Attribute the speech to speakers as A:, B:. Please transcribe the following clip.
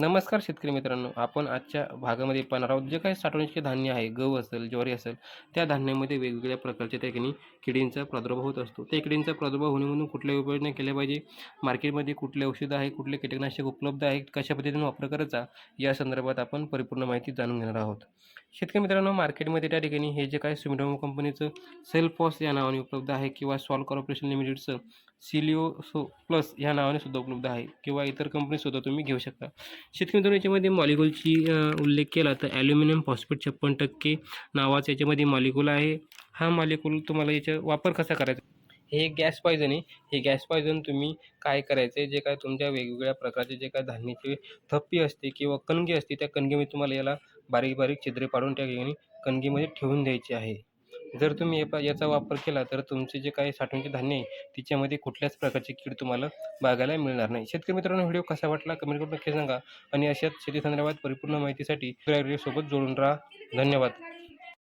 A: नमस्कार शेतकरी मित्रांनो. आपण आजच्या भागामध्ये पाहणार आहोत जे काही साठवणीचे धान्य आहे गहू असेल ज्वारी असेल त्या धान्यामध्ये वेगवेगळ्या प्रकारच्या त्या ठिकाणी किडींचा प्रादुर्भाव होत असतो. त्या किडींचा प्रादुर्भाव होण्यामधून कुठल्या उपाययोजना केल्या पाहिजे? मार्केटमध्ये कुठले औषधं आहे कुठले कीटकनाशक उपलब्ध आहेत कशा पद्धतीने वापर करायचा? या संदर्भात आपण परिपूर्ण माहिती जाणून घेणार आहोत. शेतकरी मित्रांनो मार्केटमध्ये त्या ठिकाणी हे जे काय सुमिडोमो कंपनीचं सेल्फॉस या नावाने उपलब्ध आहे किंवा सॉल कॉर्पोरेशन लिमिटेडचं सिलिओ सो प्लस ह्या नावाने सुद्धा उपलब्ध आहे किंवा इतर कंपनीसुद्धा तुम्ही घेऊ शकता. शेतकरी मित्रांनो याच्यामध्ये मॉलिक्युलची उल्लेख केला तर ॲल्युमिनियम फॉस्फेट छप्पन टक्के नावाचा याच्यामध्ये मॉलिक्यूल आहे. हा मॉलिक्यूल तुम्हाला याचा वापर कसा करायचा? हे गॅस पॉयझन आहे. हे गॅस पॉयझन तुम्ही काय करायचं आहे जे काय तुमच्या वेगवेगळ्या प्रकारचे जे काय धान्याचे थप्पी असते किंवा कणगी असते त्या कणगीमध्ये तुम्हाला याला बारीक बारीक छिद्रे पाडून त्या ठिकाणी कणगीमध्ये ठेवून द्यायचे आहे. जर तुम्ही याचा याचा वापर केला तर तुमचे जे काही साठवणचे धान्य आहे तिच्यामध्ये कुठल्याच प्रकारची कीड तुम्हाला बघायला मिळणार नाही. शेतकरी मित्रांनो व्हिडिओ कसा वाटला कमेंट करून नक्की सांगा. आणि अशाच शेती संदर्भात परिपूर्ण माहितीसाठी सोबत जोडून राहा. धन्यवाद.